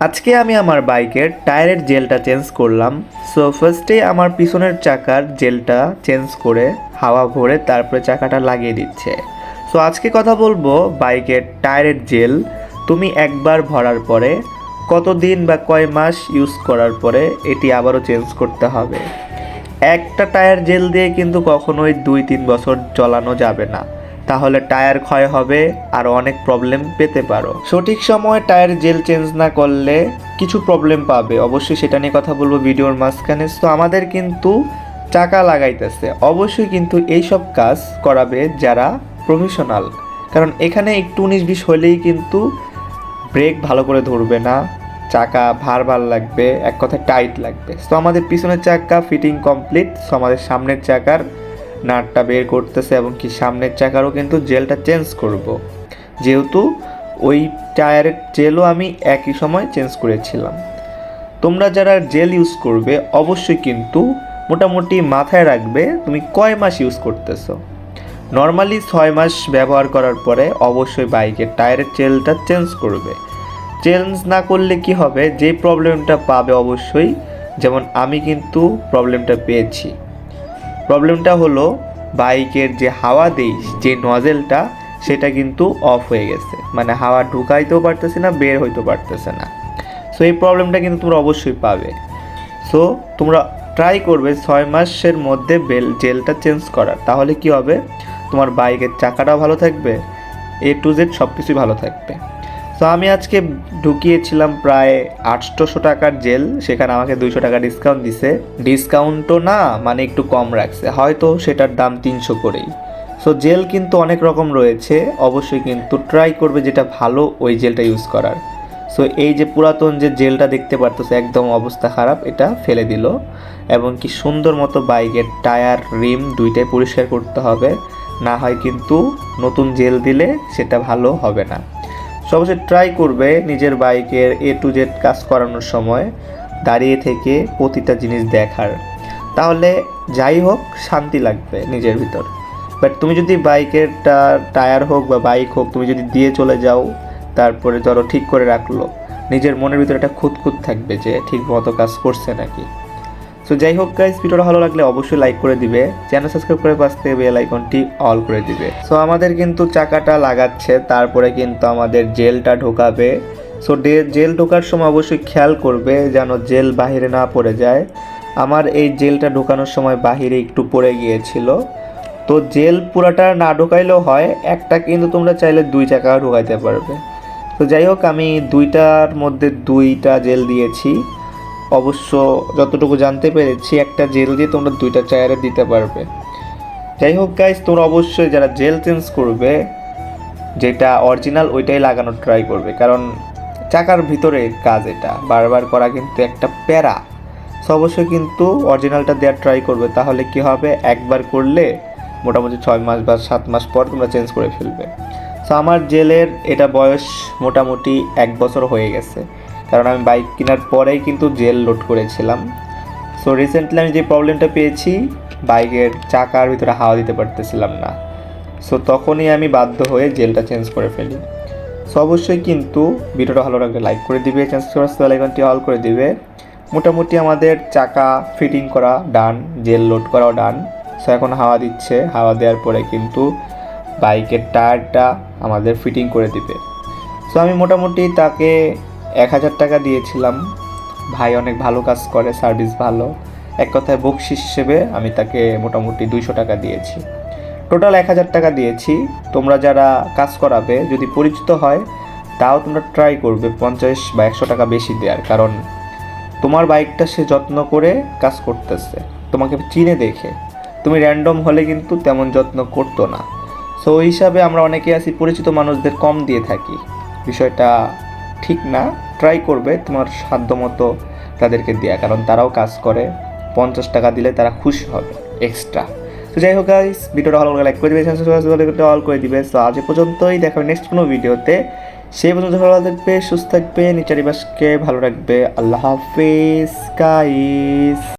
আজকে আমি আমার বাইকের টায়ারের জেলটা চেঞ্জ করলাম। সো ফার্স্টে আমার পিছনের চাকার জেলটা চেঞ্জ করে হাওয়া ভরে তারপরে চাকাটা লাগিয়ে দিচ্ছে। সো আজকে কথা বলব বাইকের টায়ারের জেল। তুমি একবার ভরার পরে, কতদিন বা কয় মাস ইউজ করার পরে এটি আবারও চেঞ্জ করতে হবে। একটা টায়ার জেল দিয়ে কিন্তু কখনোই দুই তিন বছর চলানো যাবে না। তাহলে টায়ার ক্ষয় হবে আর অনেক প্রবলেম পেতে পারো। সঠিক সময়ে টায়ার জেল চেঞ্জ না করলে কিছু প্রবলেম পাবে। অবশ্যই সেটা নিয়ে কথা বলব ভিডিওর মাঝখানে। তো আমাদের কিন্তু চাকা লাগাইতেছে। অবশ্যই কিন্তু এইসব কাজ করাবে যারা প্রফেশনাল কারণ এখানে একটু উনিশ বিশ হলেই কিন্তু ব্রেক ভালো করে ধরবে না। চাকা ভার ভার লাগবে, এক কথায় টাইট লাগবে। তো আমাদের পিছনের চাকা ফিটিং কমপ্লিট সো আমাদের সামনের চাকার নাটটা বের করতেছে এবং কি সামনের চাকারও কিন্তু জেলটা চেঞ্জ করব। যেহেতু ওই টায়ারের জেলও আমি একই সময় চেঞ্জ করেছিলাম। তোমরা যারা জেল ইউজ করবে, অবশ্যই কিন্তু মোটামুটি মাথায় রাখবে তুমি কয় মাস ইউজ করতেছো। নর্মালি ছয় মাস ব্যবহার করার পরে অবশ্যই বাইকের টায়ারের জেলটা চেঞ্জ করবে। চেঞ্জ না করলে কি হবে? যে প্রবলেমটা পাবে অবশ্যই, যেমন আমি কিন্তু প্রবলেমটা পেয়েছি। প্রবলেমটা হলো, বাইকের যে হাওয়া দেই, যে নজেলটা সেটা কিন্তু অফ হয়ে গেছে। মানে হাওয়া ঢুকাইতেও পারতেছে না, বের হইতেও পারতেছে না। সো এই প্রবলেমটা কিন্তু তোমরা অবশ্যই পাবে। সো তোমরা ট্রাই করবে ছয় মাসের মধ্যে বেল জেলটা চেঞ্জ করার। তাহলে কি হবে? তোমার বাইকের চাকাটাও ভালো থাকবে এ টু জেড সব কিছুই ভালো থাকবে। তো আমি আজকে ঢুকিয়েছিলাম প্রায় আটশোশো টাকার জেল, সেখানে আমাকে দুইশো টাকা ডিসকাউন্ট দিছে। ডিসকাউন্টও না মানে একটু কম রাখছে। হয়তো সেটার দাম তিনশো করেই। সো জেল কিন্তু অনেক রকম রয়েছে। অবশ্যই কিন্তু ট্রাই করবে যেটা ভালো ওই জেলটা ইউজ করার। সো এই যে পুরাতন যে জেলটা দেখতে পারতেছে, একদম অবস্থা খারাপ, এটা ফেলে দিল। এবং কি সুন্দর মতো বাইকের টায়ার, রিম দুইটাই পরিষ্কার করতে হবে। না হয় কিন্তু নতুন জেল দিলে সেটা ভালো হবে না। সবসময় ট্রাই করবে নিজের বাইকের এ টু জেড কাজ করানোর সময় দাঁড়িয়ে থেকে প্রতিটা জিনিস দেখার। তাহলে যাই হোক, শান্তি লাগবে নিজের ভিতর। বাট তুমি যদি বাইকের টায়ার হোক বা বাইক হোক, তুমি যদি দিয়ে চলে যাও, তারপরে ধরো ঠিক করে রাখল, নিজের মনের ভিতরে একটা খুঁত খুঁত থাকবে যে ঠিক মতো কাজ করছে নাকি। সো যাই হোক গাইস ভিডিওটা ভালো লাগলে অবশ্যই লাইক করে দিবে। চ্যানেল সাবস্ক্রাইব করে পাশ থেকে বেল আইকনটি অল করে দিবে। সো আমাদের কিন্তু চাকাটা লাগাচ্ছে, তারপরে কিন্তু আমাদের জেলটা ঢোকাবে। সো জেল ঢোকার সময় অবশ্যই খেয়াল করবে যেন জেল বাহিরে না পড়ে যায়। আমার এই জেলটা ঢোকানোর সময় বাহিরে একটু পড়ে গিয়েছিল। তো জেল পুরাটা না ঢোকাইলেও হয়, একটা কিন্তু তোমরা চাইলে দুই চাকা ঢোকাইতে পারবে। তো যাই হোক, আমি দুইটার মধ্যে দুইটা জেল দিয়েছি। অবশ্য যতটুকু জানতে পেরেছি, একটা জেল দিয়ে তোমরা দুইটা টায়ারে দিতে পারবে। যাই হোক গাইস তোমরা অবশ্যই যারা জেল চেঞ্জ করবে, যেটা অরিজিনাল ওইটাই লাগানোর ট্রাই করবে। কারণ চাকার ভিতরে কাজ এটা। বারবার করা কিন্তু একটা প্যারা। সো অবশ্যই কিন্তু অরিজিনালটা দেওয়ার ট্রাই করবে। তাহলে কি হবে? একবার করলে মোটামুটি ছয় মাস বা সাত মাস পর তোমরা চেঞ্জ করে ফেলবে। সো আমার জেলের এটা বয়স মোটামুটি এক বছর হয়ে গেছে। কারণ আমি বাইক কেনার পরেই কিন্তু জেল লোড করেছিলাম। সো রিসেন্টলি আমি যে প্রবলেমটা পেয়েছি, বাইকের চাকার ভিতরে হাওয়া দিতে পারতেছিলাম না। সো তখনই আমি বাধ্য হয়ে জেলটা চেঞ্জ করে ফেলি। সো অবশ্যই কিন্তু ভিডিওটা ভালো লাগলে লাইক করে দিবে চেঞ্জ করার আইকনটি অল করে দিবে। মোটামুটি আমাদের চাকা ফিটিং করা ডান জেল লোড করাও ডান সো এখন হাওয়া দিচ্ছে, হাওয়া দেওয়ার পরে কিন্তু বাইকের টায়ারটা আমাদের ফিটিং করে দিবে। সো আমি মোটামুটি তাকে এক হাজার টাকা দিয়েছিলাম। ভাই অনেক ভালো কাজ করে সার্ভিস ভালো। এক কথায় বকশিস হিসেবে আমি তাকে মোটামুটি দুইশো টাকা দিয়েছি। টোটাল এক হাজার টাকা দিয়েছি। তোমরা যারা কাজ করাবে, যদি পরিচিত হয়, তাও তোমরা ট্রাই করবে পঞ্চাশ বা একশো টাকা বেশি দেওয়ার। কারণ তোমার বাইকটা সে যত্ন করে কাজ করতেছে। তোমাকে চিনে দেখে। তুমি র্যান্ডম হলে কিন্তু তেমন যত্ন করতো না। সো ওই হিসাবে আমরা অনেকে আছি, পরিচিত মানুষদের কম দিয়ে থাকি। বিষয়টা ঠিক না ট্রাই করবে তোমার সাধ্য মতো তাদেরকে দেওয়া কারণ তারাও কাজ করে। পঞ্চাশ টাকা দিলে তারা খুশি হবে এক্সট্রা তো যাই হোক গাইস ভিডিওটা ভালো লাইক করে দিবে অল করে দিবে তো আজ পর্যন্তই দেখাবে নেক্সট কোনো ভিডিওতে সেই পর্যন্ত ভালো থাকবে, সুস্থ থাকবে, নিচারিবাসকে ভালো রাখবে। আল্লাহ হাফিজ গাইস